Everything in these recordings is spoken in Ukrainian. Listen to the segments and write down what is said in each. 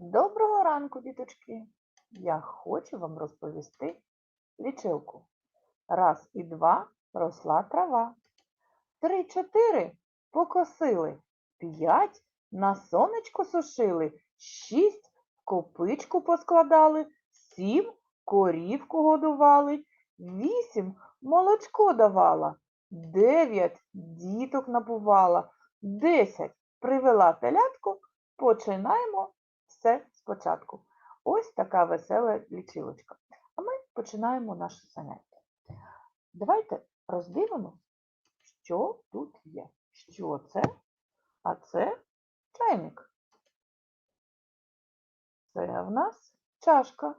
Доброго ранку, діточки! Я хочу вам розповісти лічилку. Раз і два росла трава. Три-чотири покосили. П'ять на сонечко сушили. Шість копичку поскладали. Сім корівку годували. Вісім молочко давала. Дев'ять діток набувала. Десять привела телятку. Починаємо все спочатку. Ось така весела лічилочка. А ми починаємо наше заняття. Давайте роздивимося, що тут є. Що це? А це чайник. Це в нас чашка.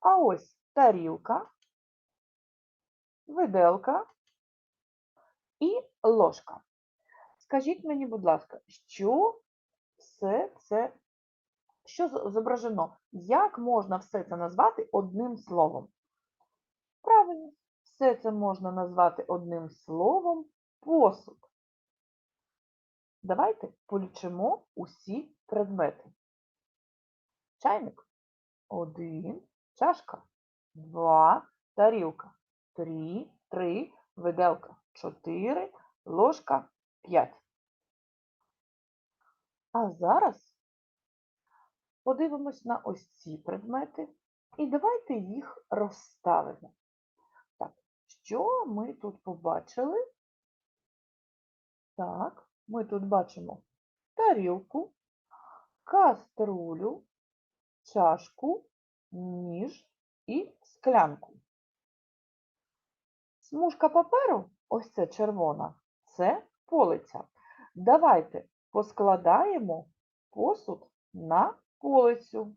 А ось тарілка, виделка і ложка. Скажіть мені, будь ласка, що все це, що зображено? Як можна все це назвати одним словом? Правильно, все це можна назвати одним словом посуд. Давайте полічимо усі предмети. Чайник. Один. Чашка. Два. Тарілка. Три. Три. Виделка. Чотири. Ложка. П'ять. А зараз подивимось на ось ці предмети і давайте їх розставимо. Так, що ми тут побачили? Так, ми тут бачимо тарілку, каструлю, чашку, ніж і склянку. Смужка паперу, ось це червона, це полиця. Давайте поскладаємо посуд на полицю.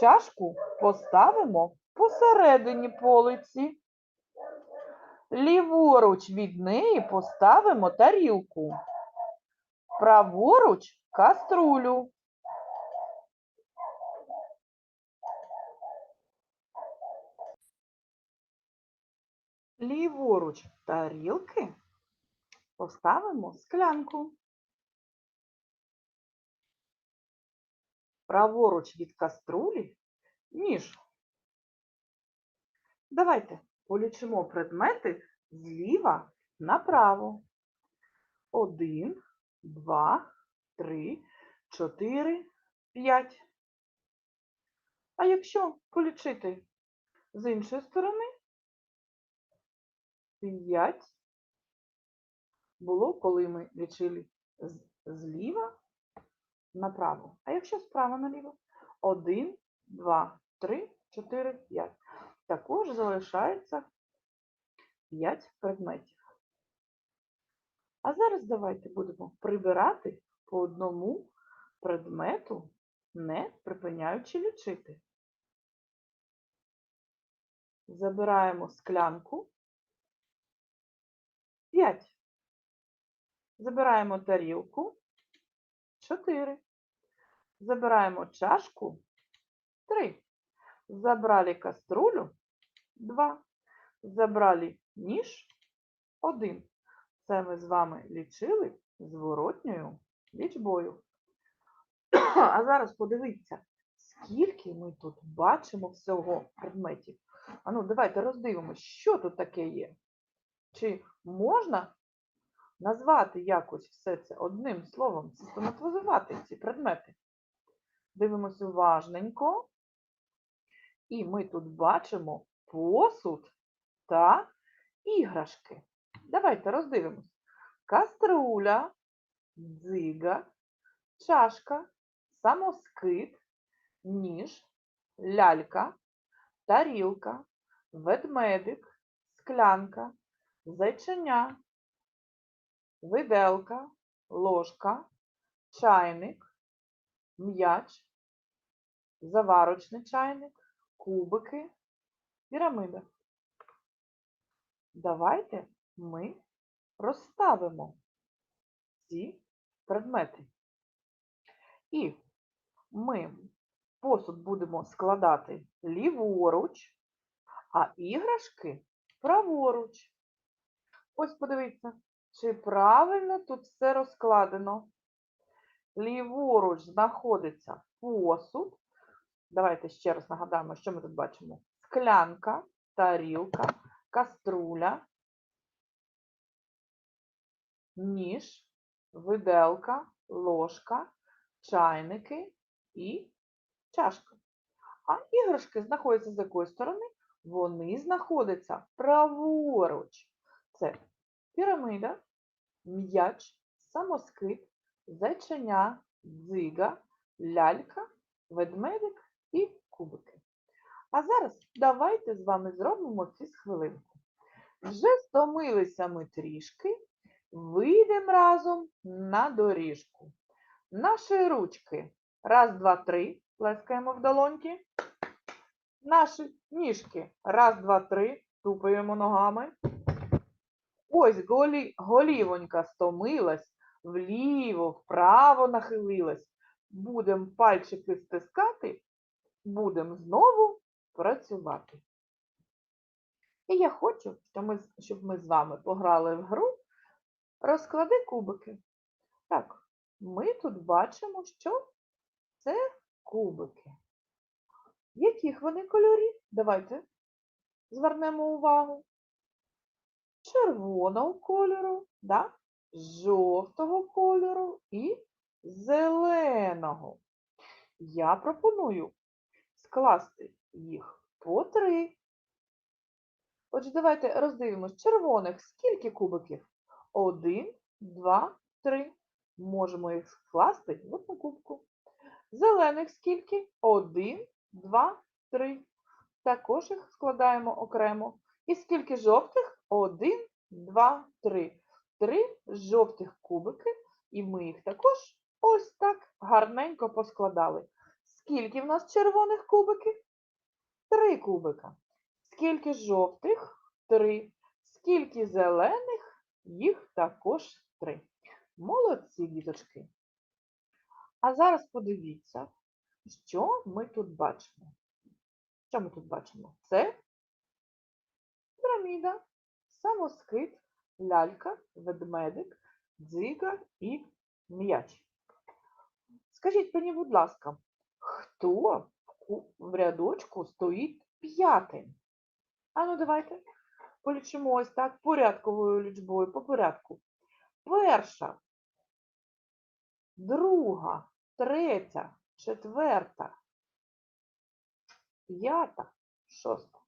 Чашку поставимо посередині полиці. Ліворуч від неї поставимо тарілку. Праворуч каструлю. Ліворуч тарілки поставимо склянку. Праворуч від каструлі ніж. Давайте полічимо предмети зліва направо. Один, два, три, чотири, п'ять. А якщо полічити з іншої сторони, п'ять було, коли ми лічили зліва направо. А якщо справа наліво? Один, два, три, чотири, п'ять. Також залишається п'ять предметів. А зараз давайте будемо прибирати по одному предмету, не припиняючи лічити. Забираємо склянку. 5. Забираємо тарілку. 4. Забираємо чашку. 3. Забрали каструлю. 2. Забрали ніж. 1. Це ми з вами лічили зворотньою лічбою. А зараз подивіться, скільки ми тут бачимо всього предметів. А ну, давайте роздивимося, що тут таке є. Чи можна назвати якось все це одним словом, систематизувати ці предмети? Дивимось уважненько. І ми тут бачимо посуд та іграшки. Давайте роздивимось. Каструля, дзига, чашка, самоскид, ніж, лялька, тарілка, ведмедик, склянка, зайченя, виделка, ложка, чайник, м'яч, заварочний чайник, кубики, пірамида. Давайте ми розставимо ці предмети. І ми посуд будемо складати ліворуч, а іграшки праворуч. Ось подивіться, Чи правильно тут все розкладено? Ліворуч знаходиться посуд. Давайте ще раз нагадаємо, що ми тут бачимо. Склянка, тарілка, каструля, ніж, виделка, ложка, чайники і чашка. А іграшки знаходяться з якої сторони? Вони знаходяться праворуч. Це пірамида, м'яч, самоскид, зайченя, дзига, лялька, ведмедик і кубики. А зараз давайте з вами зробимо ці хвилинку. Вже стомилися ми трішки, вийдемо разом на доріжку. Наші ручки. Раз, два, три. Плескаємо в долоньки. Наші ніжки. Раз, два, три. Тупаємо ногами. Ось голі, голівонька стомилась, вліво, вправо нахилилась. Будемо пальчики стискати, будемо знову працювати. І я хочу, щоб ми, з- вами пограли в гру Розклади кубики. Так, ми тут бачимо, що це кубики. Яких вони кольорів? Давайте звернемо увагу. Червоного кольору, да? Жовтого кольору і зеленого. Я пропоную скласти їх по три. Отже, давайте роздивимось червоних скільки кубиків? Один, два, три. Можемо їх скласти в одну кубку. Зелених скільки? Один, два, три. Також їх складаємо окремо. І скільки жовтих? Один, два, три. Три жовтих кубики, і ми їх також ось так гарненько поскладали. Скільки в нас червоних кубиків? Три кубика. Скільки жовтих? Три. Скільки зелених? Їх також три. Молодці, діточки. А зараз подивіться, що ми тут бачимо. Що ми тут бачимо? Це піраміда, самоскид, лялька, ведмедик, дзига і м'яч. Скажіть мені, будь ласка, хто в рядочку стоїть п'ятим? Ану, давайте полічимо ось так порядковою лічбою по порядку. Перша, друга, третя, четверта, п'ята, шоста.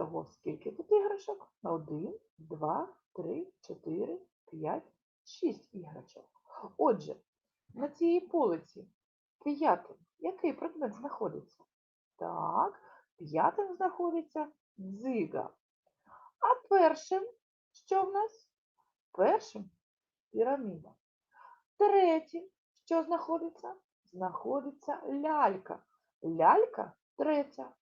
Всього скільки тут іграшок? Один, два, три, чотири, п'ять, шість іграшок. Отже, на цій полиці п'ятим який предмет знаходиться? Так, п'ятим знаходиться дзига. А першим що в нас? Першим піраміда. Третім що знаходиться? Знаходиться лялька. Лялька третя.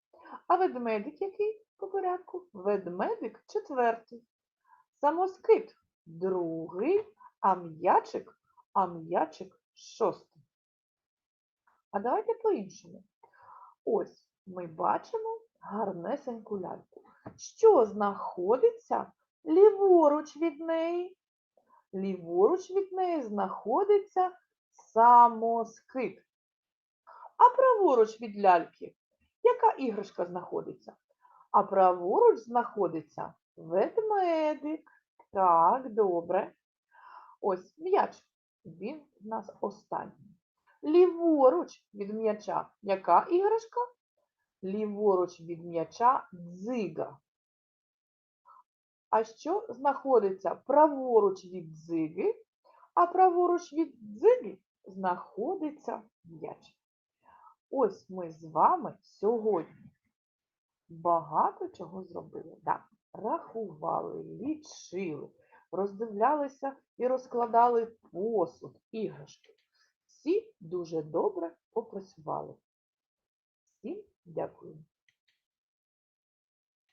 А ведмедик який по порядку? Ведмедик четвертий. Самоскид другий, а м'ячик, а м'ячик шостий. А давайте по-іншому. Ось ми бачимо гарнесеньку ляльку. Що знаходиться ліворуч від неї? Ліворуч від неї знаходиться самоскид. А праворуч від ляльки яка іграшка знаходиться? А праворуч знаходиться ведмедик. Так, добре. Ось м'яч. Він в нас останній. Ліворуч від м'яча яка іграшка? Ліворуч від м'яча дзига. А що знаходиться праворуч від дзиги, а праворуч від дзиги знаходиться м'яч. Ось ми з вами сьогодні багато чого зробили. Да. Рахували, лічили, роздивлялися і розкладали посуд, іграшки. Всі дуже добре попрацювали. Всім дякую.